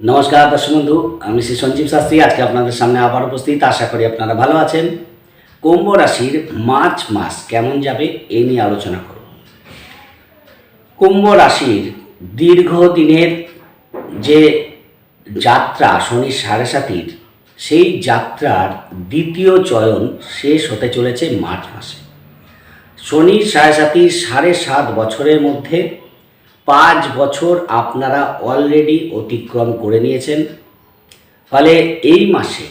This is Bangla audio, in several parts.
নমস্কার দর্শক বন্ধু, আমি শ্রী সঞ্জীব শাস্ত্রী। আজকে আপনাদের সামনে আবার উপস্থিত। আশা করি আপনারা ভালো আছেন। কুম্ভ রাশির মার্চ মাস কেমন যাবে এই নিয়ে আলোচনা করব। কুম্ভ রাশির দীর্ঘদিনের যে যাত্রা, শনি সাড়ে সাতির, সেই যাত্রার দ্বিতীয় চয়ন শেষ হতে চলেছে মার্চ মাসে। শনির সাড়ে সাতির সাড়ে সাত বছরের মধ্যে পাঁচ বছর আপনারা অলরেডি অতিক্রম করে নিয়েছেন। ফলে এই মাসে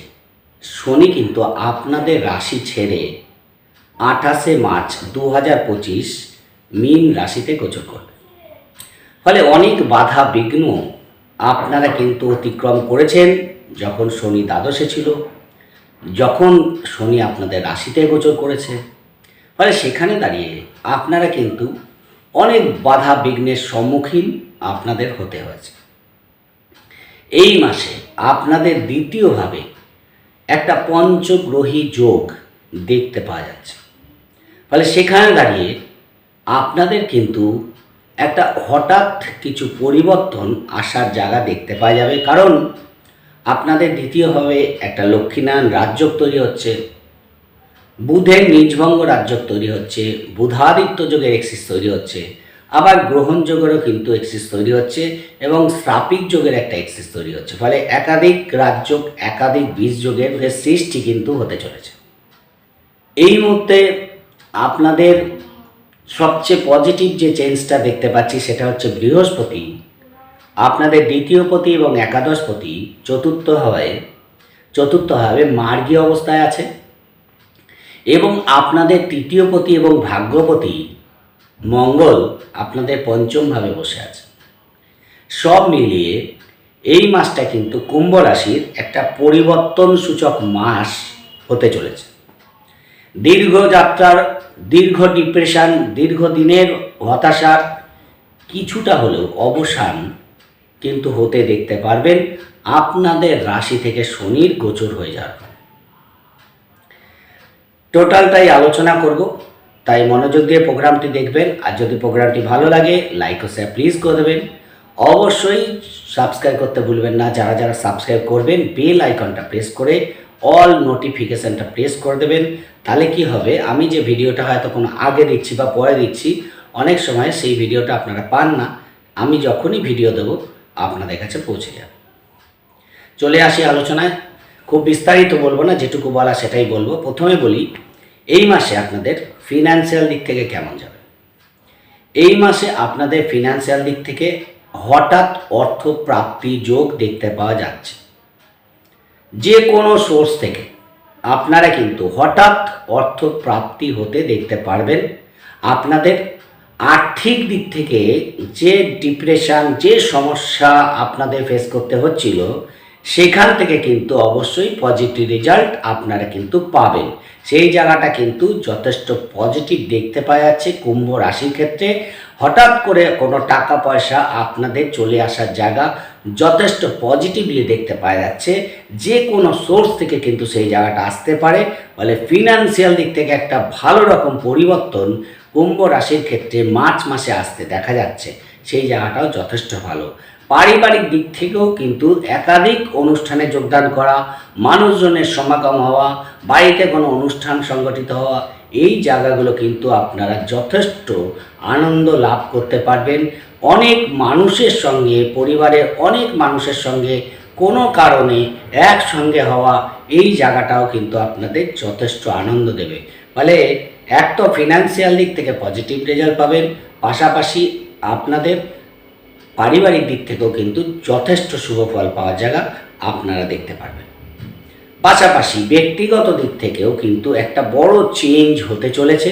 শনি কিন্তু আপনাদের রাশি ছেড়ে আঠাশে মার্চ দু হাজার পঁচিশ মিন রাশিতে গোচর করবে। ফলে অনেক বাধা বিঘ্ন আপনারা কিন্তু অতিক্রম করেছেন যখন শনি দ্বাদশে ছিল, যখন শনি আপনাদের রাশিতে গোচর করেছে। ফলে সেখানে দাঁড়িয়ে আপনারা কিন্তু অনেক বাধা বিঘ্নের সম্মুখীন আপনাদের হতে হয়েছে। এই মাসে আপনাদের দ্বিতীয়ভাবে একটা পঞ্চগ্রহী যোগ দেখতে পাওয়া যাচ্ছে। ফলে সেখানে দাঁড়িয়ে আপনাদের কিন্তু একটা হঠাৎ কিছু পরিবর্তন আসার জায়গা দেখতে পাওয়া যাবে। কারণ আপনাদের দ্বিতীয়ভাবে একটা লক্ষ্মীনারায়ণ রাজ্য তৈরি হচ্ছে। বুধের নিজভঙ্গ রাজ্য তৈরি হচ্ছে, বুধাদিত্য যোগের এক্সিস তৈরি হচ্ছে, আবার গ্রহণ যোগেরও কিন্তু এক্সিস তৈরি হচ্ছে এবং শ্রাপিক যোগের একটা এক্সিস তৈরি হচ্ছে, ফলে একাধিক রাজ্য একাধিক বীজ যোগের সৃষ্টি কিন্তু হতে চলেছে। এই মুহূর্তে আপনাদের সবচেয়ে পজিটিভ যে চেঞ্জটা দেখতে পাচ্ছি সেটা হচ্ছে বৃহস্পতি। আপনাদের দ্বিতীয় পতি এবং একাদশ পতি চতুর্থ হয়, চতুর্থ হবে মার্গী অবস্থায় আছে। এবং আপনাদের তৃতীয় পতি এবং ভাগ্যপতি মঙ্গল আপনাদের পঞ্চমভাবে বসে আছে। সব মিলিয়ে এই মাসটা কিন্তু কুম্ভ রাশির একটা পরিবর্তন সূচক মাস হতে চলেছে। দীর্ঘ যাত্রার, দীর্ঘ ডিপ্রেশন দীর্ঘদিনের হতাশার কিছুটা হলেও অবসান কিন্তু হতে দেখতে পারবেন। আপনাদের রাশি থেকে শনির গোচর হয়ে যাওয়ার। টোটালটাই আলোচনা করব। তাই মনোযোগ দিয়ে প্রোগ্রামটি দেখবেন। আর যদি প্রোগ্রামটি ভালো লাগে লাইক ও শেয়ার প্লিজ করে দেবেন। অবশ্যই সাবস্ক্রাইব করতে ভুলবেন না। যারা যারা সাবস্ক্রাইব করবেন বেল আইকনটা প্রেস করে অল নোটিফিকেশানটা প্রেস করে দেবেন। তাহলে কি হবে? আমি যে ভিডিওটা হয়তো কোনো আগে দিচ্ছি বা পরে দিচ্ছি অনেক সময় সেই ভিডিওটা আপনারা পান না। আমি যখনই ভিডিও দেবো, আপনাদের কাছে পৌঁছে যাবে। চলে আসি আলোচনায়। খুব বিস্তারিত বলব না, যেটুকু বলা সেটাই বলব। প্রথমে বলি, এই মাসে আপনাদের ফিনান্সিয়াল দিক থেকে কেমন যাবে? এই মাসে আপনাদের ফিনান্সিয়াল দিক থেকে হঠাৎ অর্থ প্রাপ্তি যোগ দেখতে পাওয়া যাচ্ছে। যে কোনো সোর্স থেকে আপনারা কিন্তু হঠাৎ অর্থ প্রাপ্তি হতে দেখতে পারবেন। আপনাদের আর্থিক দিক থেকে যে ডিপ্রেশন যে সমস্যা আপনাদের ফেস করতে হচ্ছিল সেখান থেকে কিন্তু অবশ্যই পজিটিভ রেজাল্ট আপনারা কিন্তু পাবেন। সেই জায়গাটা কিন্তু যথেষ্ট পজিটিভ দেখতে পাওয়া যাচ্ছে কুম্ভ রাশির ক্ষেত্রে। হঠাৎ করে কোনো টাকা পয়সা আপনাদের চলে আসার জায়গা যথেষ্ট পজিটিভলি দেখতে পাওয়া যাচ্ছে। যে কোনো সোর্স থেকে কিন্তু সেই জায়গাটা আসতে পারে। ফলে ফিনান্সিয়াল দিক থেকে একটা ভালো রকম পরিবর্তন কুম্ভ রাশির ক্ষেত্রে মার্চ মাসে আসতে দেখা যাচ্ছে। সেই জায়গাটাও যথেষ্ট ভালো। পারিবারিক দিক থেকেও কিন্তু একাধিক অনুষ্ঠানে যোগদান করা, মানুষজনের সমাগম হওয়া, বাড়িতে কোনো অনুষ্ঠান সংগঠিত হওয়া, এই জায়গাগুলো কিন্তু আপনারা যথেষ্ট আনন্দ লাভ করতে পারবেন। অনেক মানুষের সঙ্গে, পরিবারের অনেক মানুষের সঙ্গে কোনো কারণে একসঙ্গে হওয়া, এই জায়গাটাও কিন্তু আপনাদের যথেষ্ট আনন্দ দেবে। ফলে এক তো ফিনান্সিয়াল দিক থেকে পজিটিভ রেজাল্ট পাবেন, পাশাপাশি আপনাদের পারিবারিক দিক থেকেও কিন্তু যথেষ্ট শুভ ফল পাওয়ার জায়গা আপনারা দেখতে পারবেন। পাশাপাশি ব্যক্তিগত দিক থেকেও কিন্তু একটা বড় চেঞ্জ হতে চলেছে।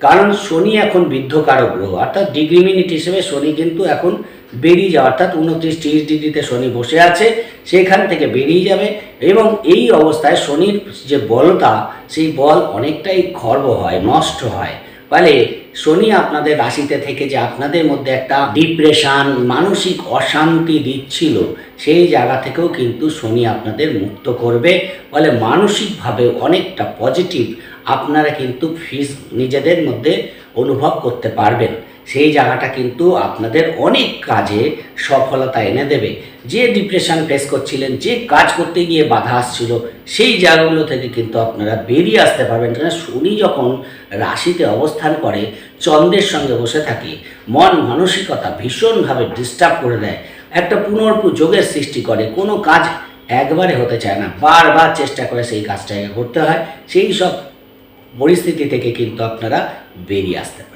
কারণ শনি এখন বৃদ্ধকারক গ্রহ, অর্থাৎ ডিগ্রি মিনিট হিসেবে শনি কিন্তু এখন বেরিয়ে যাওয়া, অর্থাৎ উনত্রিশ তিরিশ ডিগ্রিতে শনি বসে আছে, সেখান থেকে বেরিয়ে যাবে এবং এই অবস্থায় শনির যে বলতা, সেই বল অনেকটাই খর্ব হয়, নষ্ট হয়। ফলে শনি আপনাদের রাশিতে থেকে যে আপনাদের মধ্যে একটা ডিপ্রেশান মানসিক অশান্তি দিচ্ছিল, সেই জায়গা থেকেও কিন্তু শনি আপনাদের মুক্ত করবে। ফলে মানসিকভাবে অনেকটা পজিটিভ আপনারা কিন্তু ফিস নিজেদের মধ্যে অনুভব করতে পারবেন। সেই জায়গাটা কিন্তু আপনাদের অনেক কাজে সফলতা এনে দেবে। যে ডিপ্রেশন ফেস করছিলেন, যে কাজ করতে গিয়ে বাধা আসছিল, সেই জায়গাগুলো থেকে কিন্তু আপনারা বেরিয়ে আসতে পারবেন। কেন শনি যখন রাশিতে অবস্থান করে, চন্দ্রের সঙ্গে বসে থাকে, মন মানসিকতা ভীষণভাবে ডিস্টার্ব করে দেয়। একটা পুনর্পু যোগের সৃষ্টি করে, কোনো কাজ একবারে হতে চায় না। বারবার চেষ্টা করে সেই কাজটাকে করতে হয়, সেই সব পরিস্থিতি থেকে কিন্তু আপনারা বেরিয়ে আসতে পারবেন।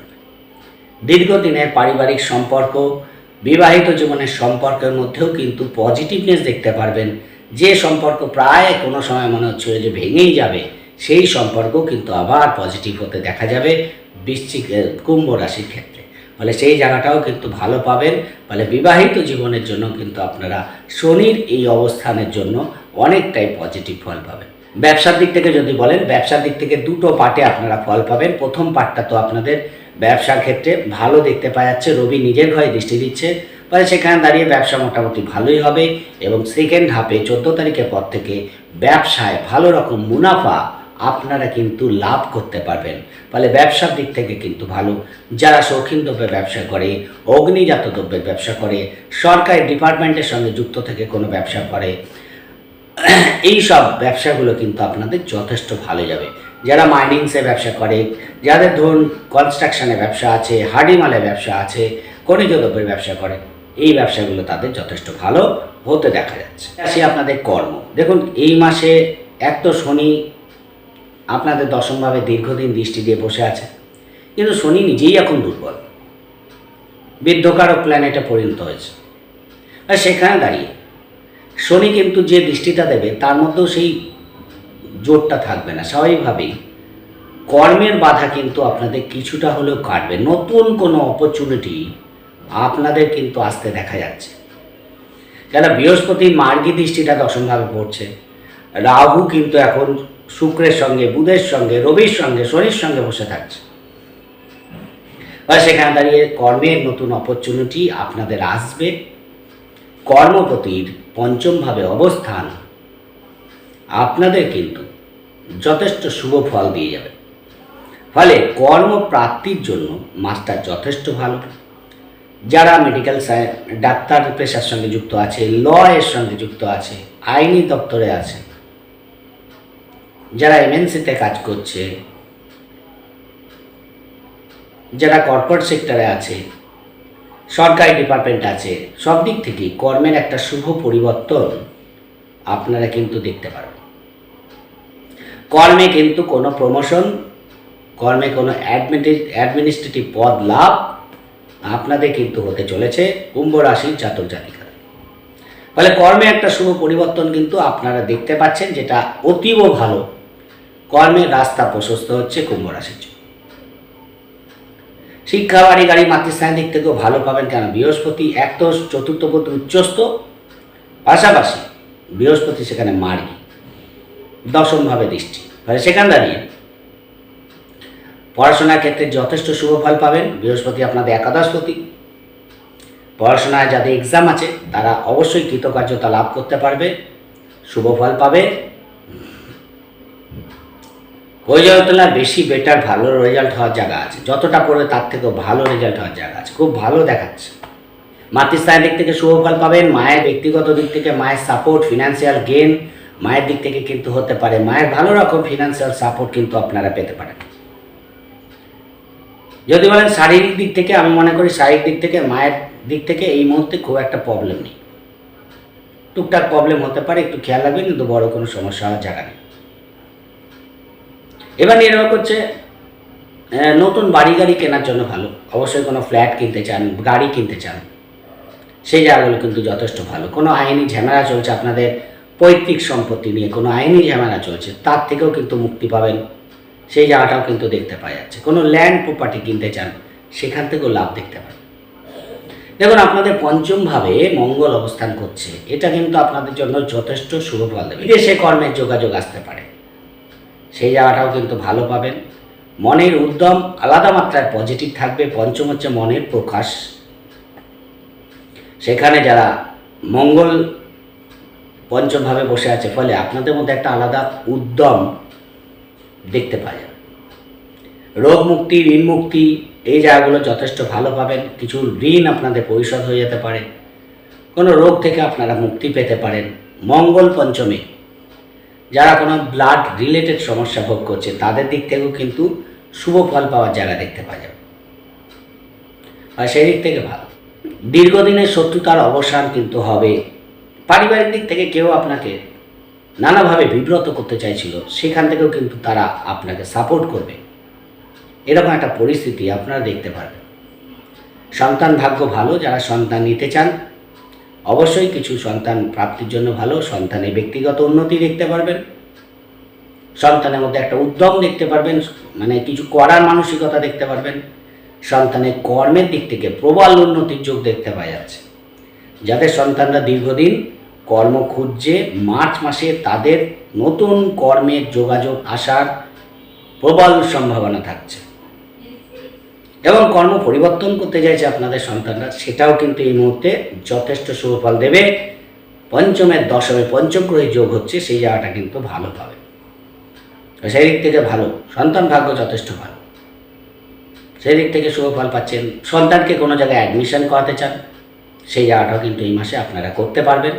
দীর্ঘদিনের পারিবারিক সম্পর্ক, বিবাহিত জীবনের সম্পর্কের মধ্যেও কিন্তু পজিটিভনেস দেখতে পারবেন। যে সম্পর্ক প্রায় কোনো সময় মনে হচ্ছিল যে ভেঙেই যাবে, সেই সম্পর্ক কিন্তু আবার পজিটিভ হতে দেখা যাবে বৃশ্চিক কুম্ভ রাশির ক্ষেত্রে। ফলে সেই জায়গাটাও কিন্তু ভালো পাবেন। ফলে বিবাহিত জীবনের জন্য কিন্তু আপনারা শনির এই অবস্থানের জন্য অনেকটাই পজিটিভ ফল পাবেন। ব্যবসার দিক থেকে যদি বলেন, ব্যবসার দিক থেকে দুটো পার্টে আপনারা ফল পাবেন। প্রথম পার্টটা তো আপনাদের ব্যবসার ক্ষেত্রে ভালো দেখতে পাওয়া যাচ্ছে। রবি নিজের ঘরে দৃষ্টি দিচ্ছে। ফলে সেখানে দাঁড়িয়ে ব্যবসা মোটামুটি ভালোই হবে এবং সেকেন্ড হাফে চোদ্দ তারিখের পর থেকে ব্যবসায় ভালো রকম মুনাফা আপনারা কিন্তু লাভ করতে পারবেন। ফলে ব্যবসার দিক থেকে কিন্তু ভালো। যারা শৌখিন দ্রব্যের ব্যবসা করে, অগ্নিজাত দ্রব্যের ব্যবসা করে, সরকারি ডিপার্টমেন্টের সঙ্গে যুক্ত থেকে কোনো ব্যবসা করে, এই সব ব্যবসাগুলো কিন্তু আপনাদের যথেষ্ট ভালো যাবে। যারা মাইনিংসে ব্যবসা করে, যাদের ধরুন কনস্ট্রাকশনে ব্যবসা আছে হার্ডিমালে ব্যবসা আছে, খনিজ দ্রব্যের ব্যবসা করে, এই ব্যবসাগুলো তাদের যথেষ্ট ভালো হতে দেখা যাচ্ছে। আসি আপনাদের কর্ম। দেখুন, এই মাসে এক তো শনি আপনাদের দশমভাবে দীর্ঘদিন দৃষ্টি দিয়ে বসে আছে, কিন্তু শনি নিজেই এখন দুর্বল। বৃদ্ধকারক প্ল্যানেটে পরিণত হয়েছে। আর সেখানে দাঁড়িয়ে শনি কিন্তু যে দৃষ্টিটা দেবে, তার মধ্যেও সেই জোরটা থাকবে না। স্বাভাবিকভাবেই কর্মের বাধা কিন্তু আপনাদের কিছুটা হলেও কাটবে। নতুন কোনো অপরচুনিটি আপনাদের কিন্তু আসতে দেখা যাচ্ছে। কেন বৃহস্পতি, মার্গী দৃষ্টিটা দশমভাবে পড়ছে, রাহু কিন্তু এখন শুক্রের সঙ্গে, বুধের সঙ্গে, রবির সঙ্গে, শনির সঙ্গে বসে থাকছে। সেখানে দাঁড়িয়ে কর্মের নতুন অপরচুনিটি আপনাদের আসবে। কর্মপতির পঞ্চমভাবে অবস্থান আপনাদের কিন্তু যথেষ্ট শুভ ফল দিয়ে যাবে। ফলে কর্মপ্রাপ্তির জন্য মাসটা যথেষ্ট ভালো। যারা মেডিকেল ডাক্তার পেশার সঙ্গে যুক্ত আছে ল এর সঙ্গে যুক্ত আছে, আইনি দপ্তরে আছে, যারা এমএনসিতে কাজ করছে, যারা কর্পোরেট সেক্টরে আছে, সরকারি ডিপার্টমেন্ট আছে, সব দিক থেকেই কর্মের একটা শুভ পরিবর্তন আপনারা কিন্তু দেখতে পারবেন। কর্মে কিন্তু কোনো প্রমোশন কর্মে কোনো অ্যাডমিনিস্ট্রেটিভ পদ লাভ আপনাদের কিন্তু হতে চলেছে কুম্ভ রাশির জাতক জাতিকা ফলে কর্মে একটা শুভ পরিবর্তন কিন্তু আপনারা দেখতে পাচ্ছেন যেটা অতীব ভালো। কর্মের রাস্তা প্রশস্ত হচ্ছে কুম্ভ রাশির জন্য। শিক্ষা, বাড়ি, গাড়ি, মাতৃস্থানের দিক থেকেও ভালো পাবেন কেন? বৃহস্পতি এক তো চতুর্থ পতি উচ্চস্থ। পাশাপাশি বৃহস্পতি সেখানে মার্গী। দশমভাবে দৃষ্টি। ফলে সেখান দাঁড়িয়ে পড়াশোনার ক্ষেত্রে যথেষ্ট শুভ ফল পাবেন। বৃহস্পতি আপনাদের একাদশ একাদশপতি পড়াশোনায় যাদের এক্সাম আছে, তারা অবশ্যই কৃতকার্যতা লাভ করতে পারবে। শুভ ফল পাবে। প্রয়োজনের তুলনায় বেশি বেটার ভালো রেজাল্ট হওয়ার জায়গা আছে। যতটা পড়বে তার থেকেও ভালো রেজাল্ট হওয়ার জায়গা আছে। খুব ভালো দেখাচ্ছে। মাতৃস্থানের দিক থেকে শুভ ফল পাবেন। মায়ের ব্যক্তিগত দিক থেকে মায়ের সাপোর্ট ফিনান্সিয়াল গেন মায়ের দিক থেকে কিন্তু হতে পারে, মায়ের ভালো রকম ফিনান্সিয়াল সাপোর্ট কিন্তু আপনারা পেতে পারেন। যদি বলেন শারীরিক দিক থেকে, আমি মনে করি শারীরিক দিক থেকে, মায়ের দিক থেকে এই মুহূর্তে খুব একটা প্রবলেম নেই। টুকটাক প্রবলেম হতে পারে, একটু খেয়াল রাখবেন, কিন্তু বড় কোনো সমস্যা হওয়ার জায়গা নেই। এবার নির্ভর করছে নতুন বাড়ি গাড়ি কেনার জন্য ভালো। অবশ্যই কোনো ফ্ল্যাট কিনতে চান, গাড়ি কিনতে চান, সেই জায়গাগুলো কিন্তু যথেষ্ট ভালো। কোনো আইনি ঝামেলা চলছে আপনাদের পৈতৃক সম্পত্তি নিয়ে, কোনো আইনি ঝামেলা চলছে, তার থেকেও কিন্তু মুক্তি পাবেন। সেই জায়গাটাও কিন্তু দেখতে পাওয়া যাচ্ছে। কোনো ল্যান্ড প্রপার্টি কিনতে চান, সেখান থেকেও লাভ দেখতে পান দেখুন, আপনাদের পঞ্চমভাবে মঙ্গল অবস্থান করছে। এটা কিন্তু আপনাদের জন্য যথেষ্ট শুভ ফল দেবে। বিদেশে কর্মের যোগাযোগ আসতে পারে। সেই জায়গাটাও কিন্তু ভালো পাবেন। মনের উদ্যম আলাদা মাত্রায় পজিটিভ থাকবে। পঞ্চম হচ্ছে মনের প্রকাশ। সেখানে যারা মঙ্গল পঞ্চমভাবে বসে আছে, ফলে আপনাদের মধ্যে একটা আলাদা উদ্যম দেখতে পাওয়া রোগ মুক্তি, ঋণ মুক্তি, এই জায়গাগুলো যথেষ্ট ভালো পাবেন। কিছু ঋণ আপনাদের পরিশোধ হয়ে যেতে পারে। কোনো রোগ থেকে আপনারা মুক্তি পেতে পারেন। মঙ্গল পঞ্চমে, যারা কোনো ব্লাড রিলেটেড সমস্যা ভোগ করছে, তাদের দিক থেকেও কিন্তু শুভ ফল পাওয়ার জায়গা দেখতে পাওয়া যাবে। আর সেই দিক থেকে ভালো। দীর্ঘদিনের শত্রুতার অবসান কিন্তু হবে। পারিবারিক দিক থেকে কেউ আপনাকে নানাভাবে বিব্রত করতে চাইছিল, সেখান থেকেও কিন্তু তারা আপনাকে সাপোর্ট করবে। এরকম একটা পরিস্থিতি আপনারা দেখতে পারবেন। সন্তান ভাগ্য ভালো, যারা সন্তান নিতে চান, অবশ্যই কিছু সন্তান প্রাপ্তির জন্য ভালো, সন্তানের ব্যক্তিগত উন্নতি দেখতে পারবেন। সন্তানের মধ্যে একটা উদ্যম দেখতে পারবেন মানে কিছু করার মানসিকতা দেখতে পারবেন। সন্তানের কর্মের দিক থেকে প্রবল উন্নতির যোগ দেখতে পাওয়া যাচ্ছে। যাদের সন্তানরা দীর্ঘদিন কর্ম খুঁজছে, মার্চ মাসে তাদের নতুন কর্মের যোগাযোগ আসার প্রবল সম্ভাবনা থাকছে। এবং কর্ম পরিবর্তন করতে চাইছে আপনাদের সন্তানরা, সেটাও কিন্তু এই মুহূর্তে যথেষ্ট সুফল দেবে। পঞ্চমের দশমে পঞ্চম গ্রহে যোগ হচ্ছে, সেই জায়গাটা কিন্তু ভালো পাবে। সেই দিক থেকে ভালো। সন্তান ভাগ্য যথেষ্ট ভালো। সেই দিক থেকে শুভ ফল পাচ্ছেন। সন্তানকে কোনো জায়গায় অ্যাডমিশন করাতে চান, সেই জায়গাটাও কিন্তু এই মাসে আপনারা করতে পারবেন।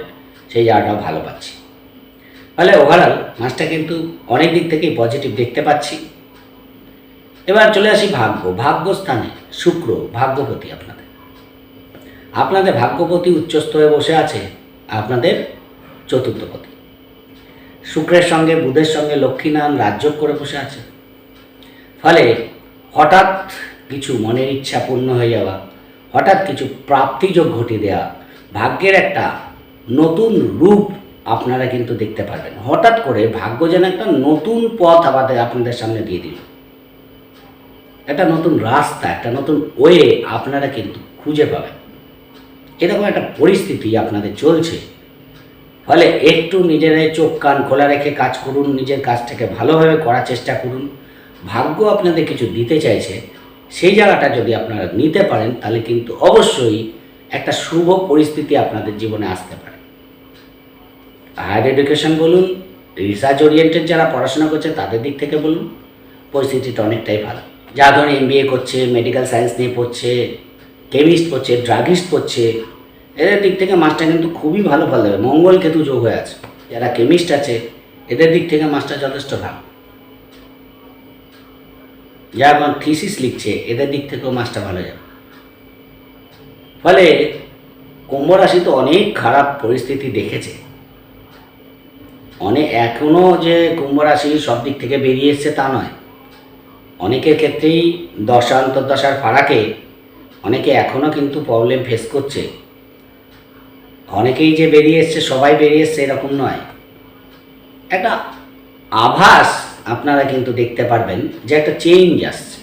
সেই জায়গাটাও ভালো পাচ্ছি। ফলে ওভারঅল মাছটা কিন্তু অনেক দিক থেকেই পজিটিভ দেখতে পাচ্ছি। এবার চলে আসি ভাগ্য। ভাগ্যস্থানে শুক্র, ভাগ্যপতি আপনাদের। আপনাদের ভাগ্যপতি উচ্চস্থ হয়ে বসে আছে আপনাদের চতুর্থপতি শুক্রের সঙ্গে, বুধের সঙ্গে লক্ষ্মীনারায়ণ রাজ্য করে বসে আছে। ফলে হঠাৎ কিছু মনের ইচ্ছা পূর্ণ হয়ে যাওয়া, হঠাৎ কিছু প্রাপ্তিযোগ ঘটিয়ে দেওয়া, ভাগ্যের একটা নতুন রূপ আপনারা কিন্তু দেখতে পারবেন। হঠাৎ করে ভাগ্য যেন একটা নতুন পথ আমাদের আপনাদের সামনে দিয়ে দিল। একটা নতুন রাস্তা, একটা নতুন ওয়ে আপনারা কিন্তু খুঁজে পাবেন। এরকম একটা পরিস্থিতি আপনাদের চলছে। ফলে একটু নিজেরাই চোখ, কান খোলা রেখে কাজ করুন, নিজের কাজটাকে ভালোভাবে করার চেষ্টা করুন। ভাগ্য আপনাদের কিছু দিতে চাইছে, সেই জায়গাটা যদি আপনারা নিতে পারেন, তাহলে কিন্তু অবশ্যই একটা শুভ পরিস্থিতি আপনাদের জীবনে আসতে পারে। হায়ার এডুকেশন বলুন রিসার্চ ওরিয়েন্টেড যারা পড়াশোনা করছে তাদের দিক থেকে বলুন পরিস্থিতিটা অনেকটাই ভালো। যা ধরুন এমবিএ করছে মেডিকেল সায়েন্স নিয়ে পড়ছে কেমিস্ট পড়ছে ড্রাগিস্ট পড়ছে, এদের দিক থেকে মাছটা কিন্তু খুবই ভালো ফল দেবে। মঙ্গল কেতু যোগ হয়ে আছে। যারা কেমিস্ট আছে, এদের দিক থেকে মাছটা যথেষ্ট ভালো। যারা এখন থিসিস লিখছে, এদের দিক থেকেও মাছটা ভালো যাবে। ফলে কুম্ভ রাশি তো অনেক খারাপ পরিস্থিতি দেখেছে। অনেক এখনও যে কুম্ভ রাশি সব দিক থেকে বেরিয়ে এসছে তা নয়। অনেকের ক্ষেত্রেই দশা, অন্তর্দশার ফারাকে অনেকে এখনও কিন্তু প্রবলেম ফেস করছে। অনেকেই যে বেরিয়ে এসছে, সবাই বেরিয়ে এসছে এরকম নয়। একটা আভাস আপনারা কিন্তু দেখতে পারবেন যে একটা চেঞ্জ আসছে।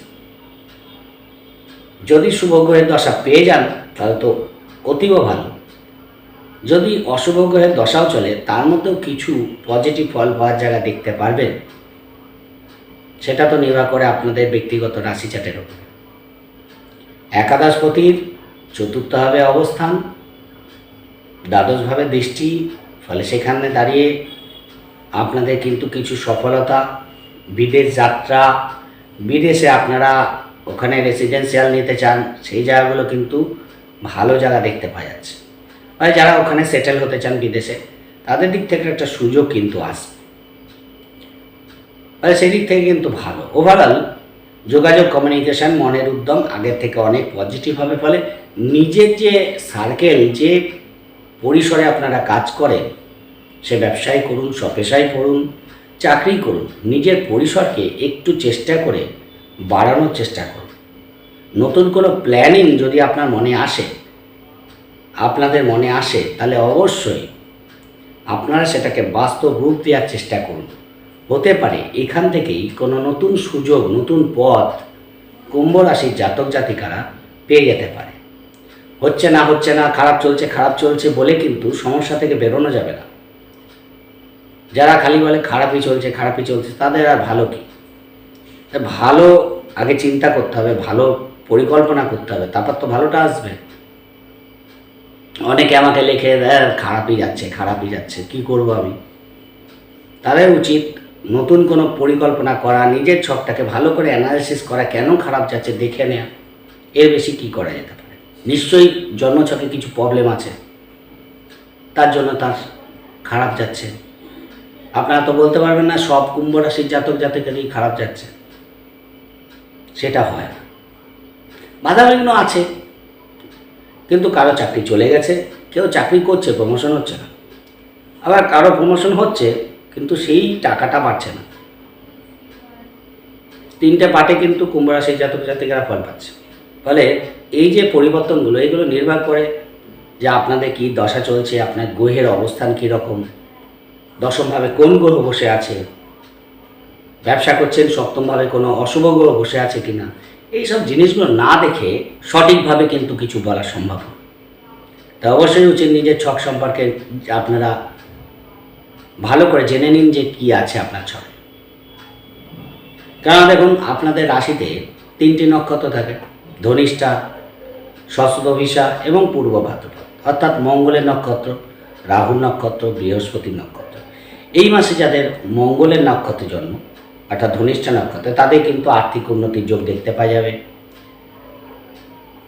যদি শুভ গ্রহের দশা পেয়ে যান, তাহলে তো অতীব ভালো যদি অশুভ গ্রহের দশাও চলে, তার মধ্যেও কিছু পজিটিভ ফল পাওয়ার জায়গা দেখতে পারবেন সেটা তো নির্ভর করে আপনাদের ব্যক্তিগত রাশি চাটের উপর। একাদশপতির চতুর্থভাবে অবস্থান, দ্বাদশভাবে দৃষ্টি, ফলে সেখানে দাঁড়িয়ে আপনাদের কিন্তু কিছু সফলতা, বিদেশ যাত্রা, বিদেশে আপনারা ওখানে রেসিডেন্সিয়াল নিতে চান, সেই জায়গাগুলো কিন্তু ভালো জায়গা দেখতে পাওয়া যাচ্ছে। মানে যারা ওখানে সেটেল হতে চান বিদেশে, তাদের দিক থেকে একটা সুযোগ কিন্তু আসবে মানে সেই দিক থেকে কিন্তু ভালো। ওভারঅল যোগাযোগ কমিউনিকেশন মনের উদ্যম আগের থেকে অনেক পজিটিভ হবে ফলে নিজের যে সার্কেল যে পরিসরে আপনারা কাজ করেন, সে ব্যবসায় করুন স্বপেশায় করুন, চাকরি করুন, নিজের পরিসরকে একটু চেষ্টা করে বাড়ানোর চেষ্টা করুন। নতুন কোনো প্ল্যানিং যদি আপনার মনে আসে আপনাদের মনে আসে, তাহলে অবশ্যই আপনারা সেটাকে বাস্তব রূপ দেওয়ার চেষ্টা করুন। হতে পারে এখান থেকেই কোনো নতুন সুযোগ, নতুন পথ কুম্ভ রাশির জাতক জাতিকারা পেয়ে যেতে পারে। হচ্ছে না হচ্ছে না, খারাপ চলছে খারাপ চলছে বলে কিন্তু সমস্যা থেকে বেরোনো যাবে না। যারা খালি বলে খারাপই চলছে খারাপই চলছে, তাদের আর ভালো কি? ভালো আগে চিন্তা করতে হবে, ভালো পরিকল্পনা করতে হবে, তারপর তো ভালোটা আসবে। অনেকে আমাকে লিখে দেয় খারাপই যাচ্ছে খারাপই যাচ্ছে, কি করব আমি? তাদের উচিত নতুন কোনো পরিকল্পনা করা, নিজের ছকটাকে ভালো করে অ্যানালিসিস করা, কেন খারাপ যাচ্ছে দেখে নেওয়া এর বেশি কি করা যেতে পারে? নিশ্চয়ই জন্মছকে কিছু প্রবলেম আছে। তার জন্য তার খারাপ যাচ্ছে। আপনারা তো বলতে পারবেন না, সব কুম্ভ রাশির জাতক জাতকেরই খারাপ যাচ্ছে। সেটা হয় না। বাধাবিঘ্ন আছে। কিন্তু কারও চাকরি চলে গেছে, কেউ চাকরি করছে প্রমোশন হচ্ছে না। আবার কারও প্রমোশন হচ্ছে, কিন্তু সেই টাকাটা বাড়ছে না। তিনটে পার্টে কিন্তু কুম্ভ রাশির জাতক জাতিকারা ফল পাচ্ছে। ফলে এই যে পরিবর্তনগুলো, এগুলো নির্ভর করে যে আপনাদের কি দশা চলছে, আপনার গ্রহের অবস্থান কীরকম, দশমভাবে কোন গ্রহ বসে আছে, ব্যবসা করছেন সপ্তমভাবে কোনো অশুভ গ্রহ বসে আছে কিনা এইসব জিনিসগুলো না দেখে সঠিকভাবে কিন্তু কিছু বলা সম্ভব। তা অবশ্যই উচিত নিজের ছক সম্পর্কে আপনারা ভালো করে জেনে নিন যে কি আছে আপনার ছকে। কারণ দেখুন, আপনাদের রাশিতে তিনটি নক্ষত্র থাকে, ধনিষ্ঠা শস্যভিসা এবং পূর্ব ভাদ্রপদ অর্থাৎ মঙ্গলের নক্ষত্র, রাহুর নক্ষত্র, বৃহস্পতির নক্ষত্র। এই মাসে যাদের মঙ্গলের নক্ষত্রে জন্ম অর্থাৎ ধনিষ্ঠা নক্ষত্রে, তাদের কিন্তু আর্থিক উন্নতির যোগ দেখতে পাওয়া যাবে।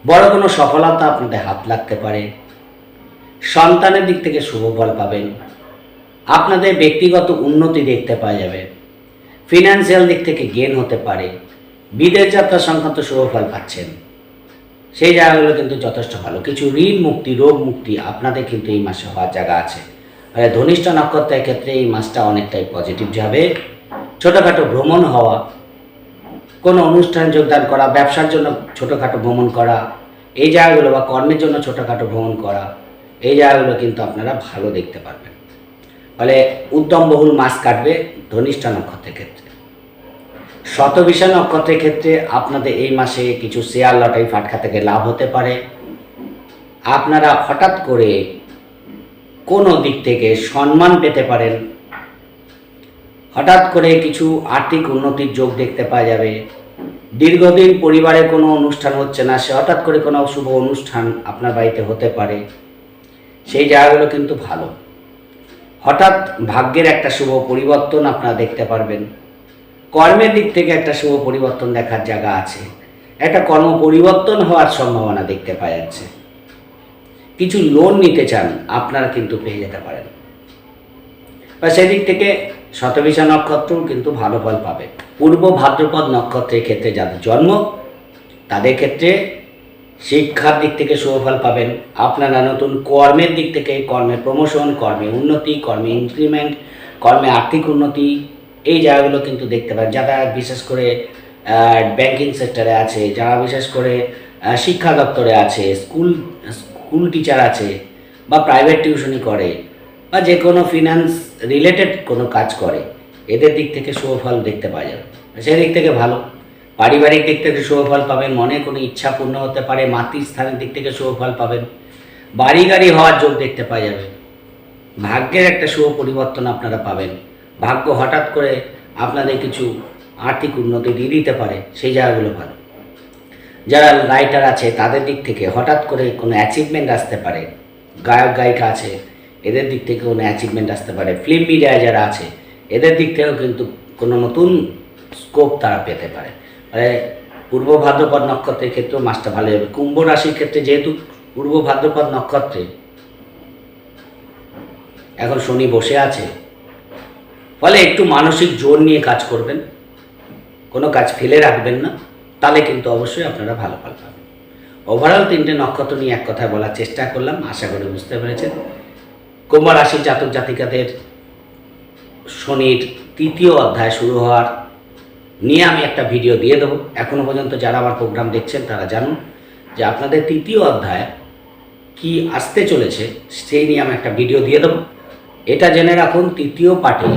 বড় কোনো সফলতা আপনাদের হাত লাগতে পারে। সন্তানের দিক থেকে শুভ ফল পাবেন। আপনাদের ব্যক্তিগত উন্নতি দেখতে পাওয়া যাবে। ফিনান্সিয়াল দিক থেকে গেন হতে পারে। বিদেশ যাত্রা সংক্রান্ত শুভ ফল পাচ্ছেন। সেই জায়গাগুলো কিন্তু যথেষ্ট ভালো। কিছু ঋণ মুক্তি, রোগ মুক্তি আপনাদের কিন্তু এই মাসে হওয়ার জায়গা আছে। ধনিষ্ঠ নক্ষত্রের ক্ষেত্রে এই মাসটা অনেকটাই পজিটিভ যাবে। ছোটোখাটো ভ্রমণ হওয়া, কোনো অনুষ্ঠানে যোগদান করা, ব্যবসার জন্য ছোটোখাটো ভ্রমণ করা, এই জায়গাগুলো বা কর্মের জন্য ছোটোখাটো ভ্রমণ করা, এই জায়গাগুলো কিন্তু আপনারা ভালো দেখতে পারবেন। ফলে উদ্যম বহুল মাস কাটবে ধনিষ্ঠা নক্ষত্রের ক্ষেত্রে। শতবিশা নক্ষত্রের ক্ষেত্রে আপনাদের এই মাসে কিছু শেয়ার লটারি ফাটকা থেকে লাভ হতে পারে। আপনারা হঠাৎ করে কোনো দিক থেকে সম্মান পেতে পারেন হঠাৎ করে কিছু আর্থিক উন্নতির যোগ দেখতে পাওয়া যাবে। দীর্ঘদিন পরিবারে কোনো অনুষ্ঠান হচ্ছে না, সে হঠাৎ করে কোনো শুভ অনুষ্ঠান আপনার বাড়িতে হতে পারে। সেই জায়গাগুলো কিন্তু ভালো। হঠাৎ ভাগ্যের একটা শুভ পরিবর্তন আপনারা দেখতে পারবেন। কর্মের দিক থেকে একটা শুভ পরিবর্তন দেখার জায়গা আছে। একটা কর্ম পরিবর্তন হওয়ার সম্ভাবনা দেখতে পাওয়া যাচ্ছে। কিছু লোন নিতে চান, আপনারা কিন্তু পেয়ে যেতে পারেন। বা সেদিক থেকে শতবিশা নক্ষত্র কিন্তু ভালো ফল পাবে। পূর্ব ভাদ্রপদ নক্ষত্রের ক্ষেত্রে যাদের জন্ম, তাদের ক্ষেত্রে শিক্ষার দিক থেকে শুভফল পাবেন। আপনারা নতুন কর্মের দিক থেকে কর্মে প্রমোশন কর্মে উন্নতি, কর্মে ইনক্রিমেন্ট কর্মে আর্থিক উন্নতি, এই জায়গাগুলো কিন্তু দেখতে পাবেন যারা বিশেষ করে ব্যাংকিং সেক্টরে আছে, যারা বিশেষ করে শিক্ষা দপ্তরে আছে স্কুল স্কুল টিচার আছে, বা প্রাইভেট টিউশনি করে, বা যে কোনো ফিনান্স রিলেটেড কোনো কাজ করে, এদের দিক থেকে শুভফল দেখতে পাওয়া যাবে। সেই দিক থেকে ভালো। পারিবারিক দিক থেকে শুভফল পাবেন, মনে কোনো ইচ্ছা পূর্ণ হতে পারে, মাতৃস্থানের দিক থেকে শুভফল পাবেন। বাড়ি গাড়ি হওয়ার যোগ দেখতে পাওয়া যাবে। ভাগ্যের একটা শুভ পরিবর্তন আপনারা পাবেন। ভাগ্য হঠাৎ করে আপনাদের কিছু আর্থিক উন্নতি দিয়ে দিতে পারে, সেই জায়গাগুলো ভালো। যারা রাইটার আছে, তাদের দিক থেকে হঠাৎ করে কোনো অ্যাচিভমেন্ট আসতে পারে। গায়ক, গায়িকা আছে এদের দিক থেকে কোনো অ্যাচিভমেন্ট আসতে পারে। ফিল্ম মিডিয়ায় যারা আছে, এদের দিক থেকেও কিন্তু কোনো নতুন স্কোপ তারা পেতে পারে। মানে পূর্ব ভাদ্রপদ নক্ষত্রের ক্ষেত্রেও মাসটা ভালো যাবে কুম্ভ রাশির ক্ষেত্রে যেহেতু পূর্ব ভাদ্রপদ নক্ষত্রে, এখন শনি বসে আছে, ফলে একটু মানসিক জোর নিয়ে কাজ করবেন। কোনো কাজ ফেলে রাখবেন না, তাহলে কিন্তু অবশ্যই আপনারা ভালো ফল পাবেন। ওভারঅল তিনটে নক্ষত্র নিয়ে এক কথায় বলার চেষ্টা করলাম। আশা করি বুঝতে পেরেছেন। কুম্ভ রাশির জাতক জাতিকাদের শনির তৃতীয় অধ্যায় শুরু হওয়ার নিয়ে আমি একটা ভিডিও দিয়ে দেবো। এখনও পর্যন্ত যারা আমার প্রোগ্রাম দেখছেন, তারা জানুন যে আপনাদের তৃতীয় অধ্যায় কি আসতে চলেছে, সেই নিয়ে আমি একটা ভিডিও দিয়ে দেবো। এটা জেনে রাখুন, তৃতীয় পাঠে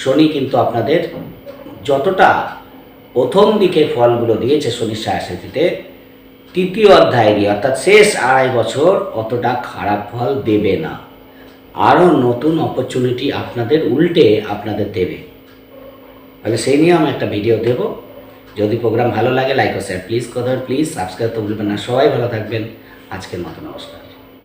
শনি কিন্তু আপনাদের যতটা প্রথম দিকে ফলগুলো দিয়েছে শনির সায়াসাথীতে তৃতীয় অধ্যায় অর্থাৎ শেষ আড়াই বছর অতটা খারাপ ফল দেবে না। আরও নতুন অপরচুনিটি আপনাদের উল্টে আপনাদের দেবে। তাহলে সেই নিয়ে আমি একটা ভিডিও দেব। যদি প্রোগ্রাম ভালো লাগে লাইক ও শেয়ার প্লিজ কথা প্লিজ সাবস্ক্রাইব তো ভুলবেন না। সবাই ভালো থাকবেন। আজকের মতো নমস্কার।